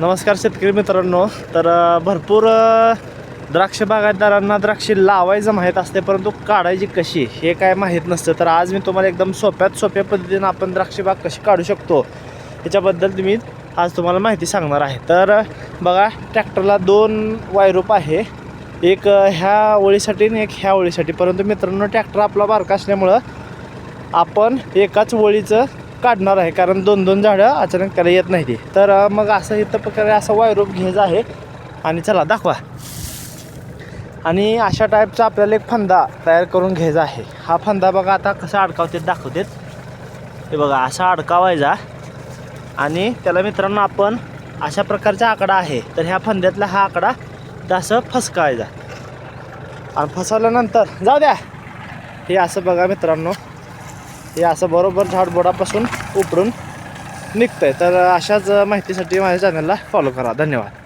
नमस्कार शेतकरी मित्रांनो. तर भरपूर द्राक्ष बागायतदारांना द्राक्षे लावायचं माहीत असते परंतु काढायची कशी हे काय माहीत नसतं. तर आज मी तुम्हाला एकदम सोप्यात सोप्या पद्धतीनं आपण द्राक्ष बाग कशी काढू शकतो याच्याबद्दल तुम्ही आज तुम्हाला माहिती सांगणार आहे. तर बघा ट्रॅक्टरला दोन वायरूप आहे. एक ह्या ओळीसाठी आणि एक ह्या ओळीसाठी. परंतु मित्रांनो ट्रॅक्टर आपला बारका असल्यामुळं आपण एकाच ओळीचं काढणार आहे कारण दोन दोन झाडं अचानक त्याला येत नाही ती. तर मग असं इथं प्रकारे असं वायरूप घ्यायचं आहे. आणि चला दाखवा. आणि अशा टाईपचा आपल्याला एक फंदा तयार करून घ्यायचा आहे. हा फंदा बघा आता कसा अडकावते दाखवतेत. हे बघा असा अडकावायचा. आणि त्याला मित्रांनो आपण अशा प्रकारचा आकडा आहे. तर ह्या फंद्यातला हा आकडा तसं फसकावायचा आणि फसवल्यानंतर जाऊ द्या. हे असं बघा मित्रांनो. हे असं बरोबर झाडबोडापासून उपडून निघतंय. तर अशाच माहितीसाठी माझ्या चॅनलला फॉलो करा. धन्यवाद.